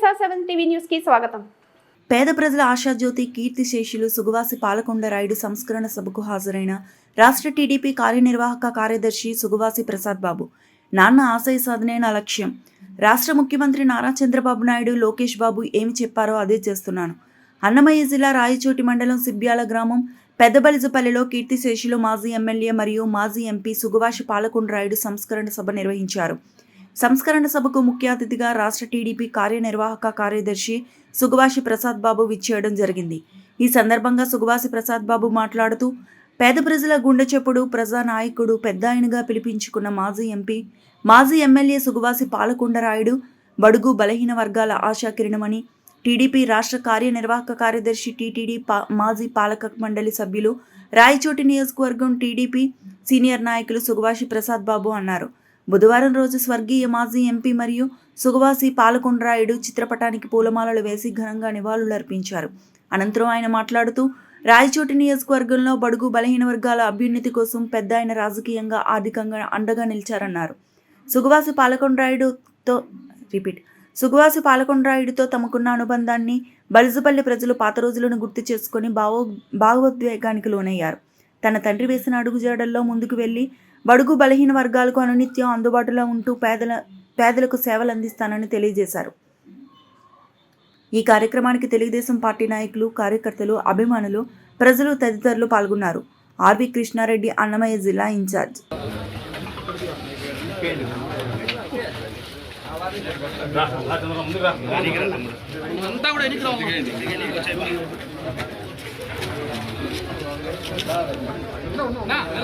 SR seven TV న్యూస్కి స్వాగతం? పేద ప్రజల ఆశాజ్యోతి కీర్తిశేషులు సుగవాసి పాలకొండ రాయుడు సంస్కరణ సభకు హాజరైన రాష్ట్ర టీడీపీ కార్యనిర్వాహక కార్యదర్శి సుగవాసి ప్రసాద్ బాబు. నాన్న ఆశయ సాధనే నా లక్ష్యం. రాష్ట్ర ముఖ్యమంత్రి నారా చంద్రబాబు నాయుడు లోకేష్ బాబు ఏమి చెప్పారో అదే చేస్తున్నాను. అన్నమయ్య జిల్లా రాయచోటి మండలం సిబ్యాల గ్రామం పెద్దబలిజపల్లిలో కీర్తిశేషులు మాజీ ఎమ్మెల్యే మరియు మాజీ ఎంపీ సుగవాసి పాలకొండ రాయుడు సంస్కరణ సభ నిర్వహించారు. సంస్కరణ సభకు ముఖ్య అతిథిగా రాష్ట్ర టీడీపీ కార్యనిర్వాహక కార్యదర్శి సుగవాసి ప్రసాద్ బాబు విచ్చేయడం జరిగింది. ఈ సందర్భంగా సుగవాసి ప్రసాద్ బాబు మాట్లాడుతూ పేద ప్రజల గుండె చెప్పుడు ప్రజానాయకుడు పెద్ద ఆయనగా పిలిపించుకున్న మాజీ ఎంపీ మాజీ ఎమ్మెల్యే సుగవాసి పాలకొండరాయుడు బడుగు బలహీన వర్గాల ఆశాకిరణమని టీడీపీ రాష్ట్ర కార్యనిర్వాహక కార్యదర్శి టీటీడీ పా మాజీ పాలక మండలి సభ్యులు రాయచోటి నియోజకవర్గం టీడీపీ సీనియర్ నాయకులు సుగవాషి ప్రసాద్ బాబు అన్నారు. బుధవారం రోజు స్వర్గీయ మాజీ ఎంపీ మరియు సుగవాసి పాలకొండరాయుడు చిత్రపటానికి పూలమాలలు వేసి ఘనంగా నివాళులర్పించారు. అనంతరం ఆయన మాట్లాడుతూ రాయచోటి నియోజకవర్గంలో బడుగు బలహీన వర్గాల అభ్యున్నతి కోసం పెద్ద ఆయన రాజకీయంగా ఆర్థికంగా అండగా నిలిచారన్నారు. సుగవాసి పాలకొండరాయుడుతో రిపీట్ సుగవాసి పాలకొండరాయుడితో తమకున్న అనుబంధాన్ని బలిజుపల్లి ప్రజలు పాత రోజులను గుర్తు చేసుకొని భావో భావోద్వేగానికి లోనయ్యారు. తన తండ్రి వేసిన అడుగుజాడల్లో ముందుకు వెళ్ళి బడుగు బలహీన వర్గాలకు అనునిత్యం అందుబాటులో ఉంటూ పేదల పేదలకు సేవలు అందిస్తానని తెలియజేశారు. ఈ కార్యక్రమానికి తెలుగుదేశం పార్టీ నాయకులు కార్యకర్తలు అభిమానులు ప్రజలు తదితరులు పాల్గొన్నారు. ఆర్వి కృష్ణారెడ్డి అన్నమయ్య జిల్లా ఇన్ఛార్జ్. అంతా కూడా ఎన్నికలు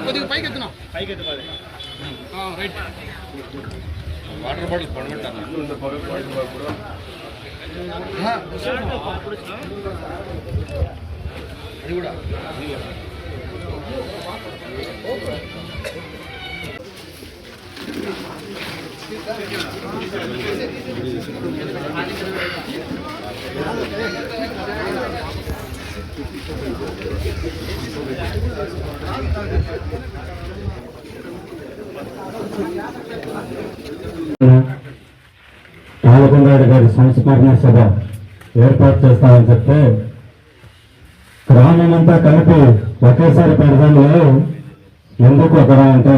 కొద్దిగా పైకి ఎత్తున్నా పైకి ఎత్తు రైట్ వాటర్ బాటిల్ పడబెట్టాను అది కూడా పాలకొండారెడ్డి గారి సంస్మరణ సభ ఏర్పాటు చేస్తామని చెప్తే గ్రామమంతా కలిపి ఒకేసారి పెడదాంలో ఎందుకు అక్కడ అంటే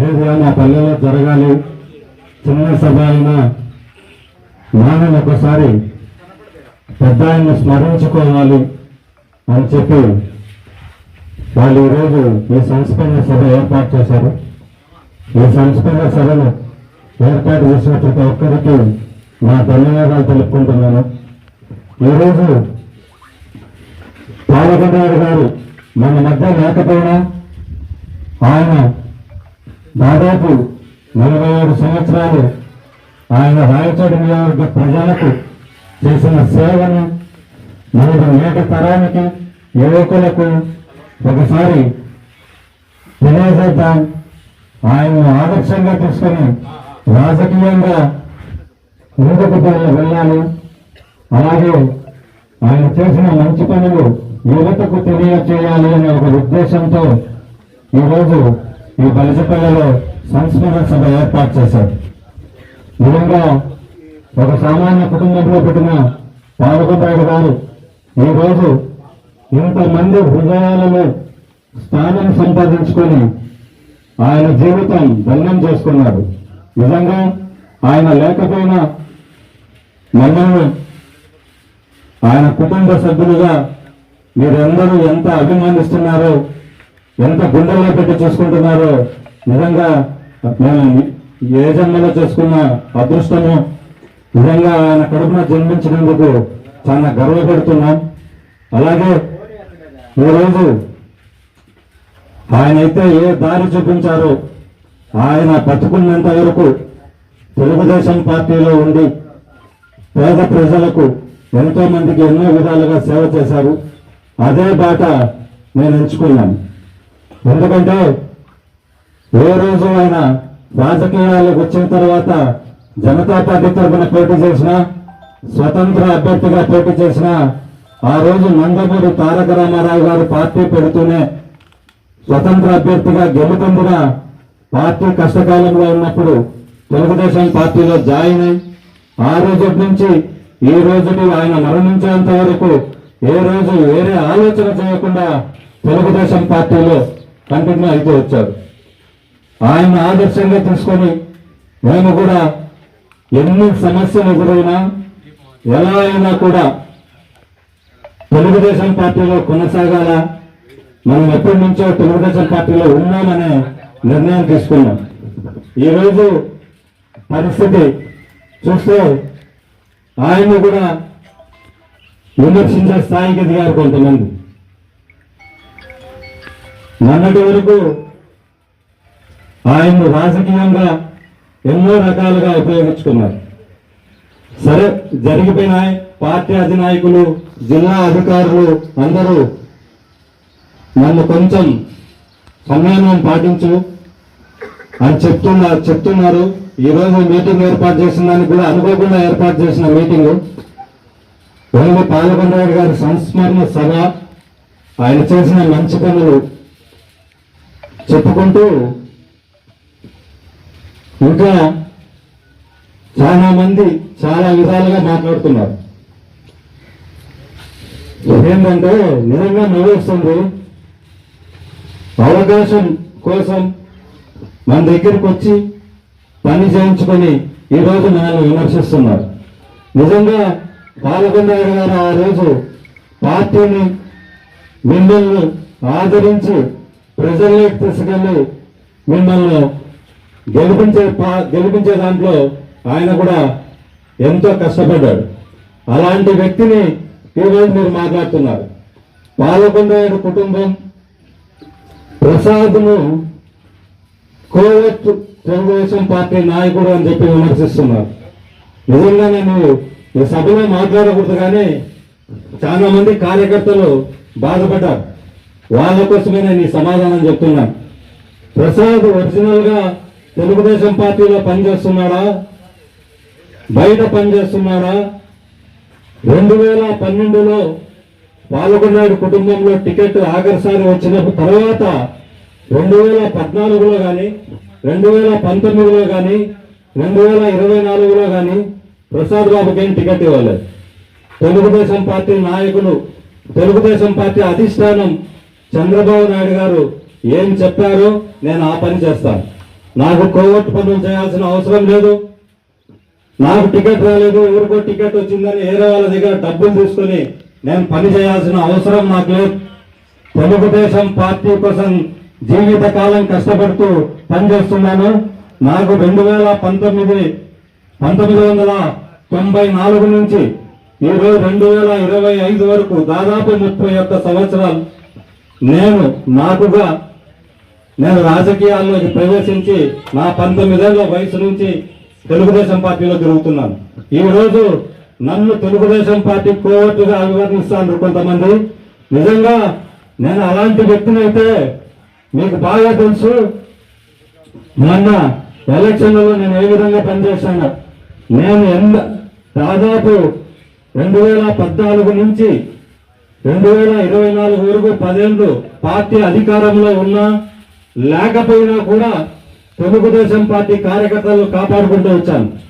లేదు నా పల్లెలో జరగాలి. చిన్న సభ అయినా నాన్న ఒకసారి పెద్ద ఆయన స్మరించుకోవాలి. అని చెప్పి వాళ్ళు ఈరోజు ఈ సంస్కరణ సభ ఏర్పాటు చేశారు. ఈ సంస్కరణ సభను ఏర్పాటు చేసిన ప్రతి ఒక్కరికి నా ధన్యవాదాలు తెలుపుకుంటున్నాను. ఈరోజు పాలకొండరాడు గారు మన మధ్య లేకపోయినా ఆయన దాదాపు నలభై ఏడు సంవత్సరాలు ఆయన రాయచోటి నియోజకవర్గ ప్రజలకు చేసిన సేవను మనకు నేటి తరానికి యువకులకు ఒకసారి తెలియజేద్దాం ఆయనను ఆదర్శంగా తీసుకొని రాజకీయంగా ముందుకు వెళ్ళాలి. అలాగే ఆయన చేసిన మంచి పనులు యువతకు తెలియచేయాలి అనే ఒక ఉద్దేశంతో ఈరోజు ఈ బలిసపల్లిలో సంస్మరణ సభ ఏర్పాటు చేశారు. నిజంగా ఒక సామాన్య కుటుంబంలో పుట్టిన పాలకొండ గారు ఈరోజు ఇంతమంది హృదయాలలో స్థానం సంపాదించుకొని ఆయన జీవితం దండం చేసుకున్నారు. నిజంగా ఆయన లేకపోయినా మమ్మల్ని ఆయన కుటుంబ సభ్యులుగా మీరందరూ ఎంత అభిమానిస్తున్నారో ఎంత గుండెల్లో పెట్టి చూసుకుంటున్నారో నిజంగా మేము ఏ జన్మలో చేసుకున్న అదృష్టము నిజంగా ఆయన కడుపున జన్మించినందుకు చాలా గర్వపడుతున్నాం. అలాగే ఈరోజు ఆయన అయితే ఏ దారి చూపించారో ఆయన బతుకున్నంత వరకు తెలుగుదేశం పార్టీలో ఉండి పేద ప్రజలకు ఎంతో మందికి ఎన్నో విధాలుగా సేవ చేశారు. అదే బాట నేను ఎంచుకున్నాను. ఎందుకంటే ఏ రోజు ఆయన రాజకీయాలకు వచ్చిన తర్వాత జనతా పార్టీ తరఫున పోటీ చేసినా స్వతంత్ర అభ్యర్థిగా పోటీ చేసినా ఆ రోజు నందమూరి తారక రామారావు గారు పార్టీ పెడుతూనే స్వతంత్ర అభ్యర్థిగా గెలుపొందిన పార్టీ కష్టకాలంలో ఉన్నప్పుడు తెలుగుదేశం పార్టీలో జాయిన్ అయి ఆ రోజు నుంచి ఈ రోజుకి ఆయన మరణించేంత వరకు ఏ రోజు వేరే ఆలోచన చేయకుండా తెలుగుదేశం పార్టీలో కంటిన్యూ అవుతూ వచ్చారు. ఆయన ఆదర్శంగా తీసుకొని మేము కూడా ఎన్ని సమస్యలు ఎదురైనా ఎలా అయినా కూడా తెలుగుదేశం పార్టీలో కొనసాగాల మనం ఎప్పటి నుంచో తెలుగుదేశం పార్టీలో ఉన్నామనే నిర్ణయం తీసుకున్నాం. ఈరోజు పరిస్థితి చూస్తే ఆయన్ని కూడా విమర్శించే స్థాయికి దిగారు కొంతమంది. మొన్నటి వరకు ఆయన్ను రాజకీయంగా ఎన్నో రకాలుగా ఉపయోగించుకున్నారు. సరే జరిగిపోయినాయి. పార్టీ అధినాయకులు జిల్లా అధికారులు అందరూ నన్ను కొంచెం సంయమనం పాటించు అని చెప్తున్నారు చెప్తున్నారు. ఈ రోజు మీటింగ్ ఏర్పాటు చేసిన దానికి కూడా అనుకోకుండా ఏర్పాటు చేసిన మీటింగ్. ఓన్లీ పాల్గొండరాడు గారి సంస్మరణ సభ ఆయన చేసిన మంచి పనులు చెప్పుకుంటూ ఇంకా చాలా మంది చాలా విధాలుగా మాట్లాడుతున్నారు. ఏంటంటే నిజంగా నవ్వేస్తుంది. అవకాశం కోసం మన దగ్గరికి వచ్చి పని చేయించుకొని ఈరోజు మనల్ని విమర్శిస్తున్నారు. నిజంగా పాలకొండ గారు ఆ రోజు పార్టీని మిమ్మల్ని ఆదరించి ప్రజల్లోకి తీసుకెళ్ళి మిమ్మల్ని గెలిపించే పా- గెలిపించే దాంట్లో ఆయన కూడా ఎంతో కష్టపడ్డాడు. అలాంటి వ్యక్తిని ఈరోజు మీరు మాట్లాడుతున్నారు. పాలకొండ కుటుంబం ప్రసాద్ను కోవట్ తెలుగుదేశం పార్టీ నాయకుడు అని చెప్పి విమర్శిస్తున్నారు. నిజంగా నేను ఈ సభలో మాట్లాడకూడదు కానీ చాలా మంది కార్యకర్తలు బాధపడ్డారు. వాళ్ళ కోసమే నేను ఈ సమాధానం చెప్తున్నాను ప్రసాద్ ఒరిజినల్గా తెలుగుదేశం పార్టీలో పనిచేస్తున్నాడా? బయట పనిచేస్తున్నారా రెండు వేల పన్నెండులో పాల్గొన్నాడు కుటుంబంలో టికెట్ ఆఖరిసారి వచ్చిన తర్వాత రెండు వేల పద్నాలుగులో కానీ రెండు వేల పంతొమ్మిదిలో కానీ రెండు వేల ఇరవై నాలుగులో కానీ ప్రసాద్ బాబుకి ఏం టికెట్ ఇవ్వలేదు. తెలుగుదేశం పార్టీ నాయకులు తెలుగుదేశం పార్టీ అధిష్టానం చంద్రబాబు నాయుడు గారు ఏం చెప్పారో నేను ఆ పని చేస్తాను. నాకు కోవట్ పనులు చేయాల్సిన అవసరం లేదు. నాకు టికెట్ రాలేదు ఎవరికో టికెట్ వచ్చిందని వేరే వాళ్ళ దగ్గర డబ్బులు తీసుకొని నేను పని చేయాల్సిన అవసరం నాకు లేదు. తెలుగుదేశం పార్టీ కోసం జీవిత కాలం కష్టపడుతూ పనిచేస్తున్నాను. నాకు రెండు వేల పంతొమ్మిది పంతొమ్మిది వందల తొంభై నాలుగు నుంచి ఈరోజు రెండు వేల ఇరవై ఐదు వరకు దాదాపు ముప్పై ఒక్క సంవత్సరాలు నేను నాకుగా నేను రాజకీయాల్లోకి ప్రవేశించి నా పంతొమ్మిదేళ్ళ వయసు నుంచి తెలుగుదేశం పార్టీలో తిరుగుతున్నాను ఈ రోజు నన్ను తెలుగుదేశం పార్టీ కోవట్టుగా అభివర్ణిస్తాను కొంతమంది. నిజంగా నేను అలాంటి వ్యక్తినైతే మీకు బాగా తెలుసు. మొన్న ఎలక్షన్లలో నేను ఏ విధంగా పనిచేశాను. నేను ఎంత దాదాపు రెండు వేల పద్నాలుగు నుంచి రెండు వేల ఇరవై నాలుగు వరకు పదేళ్ళు పార్టీ అధికారంలో ఉన్నా లేకపోయినా కూడా తెలుగుదేశం పార్టీ కార్యకర్తలు కాపాడుకుంటూ వచ్చాను.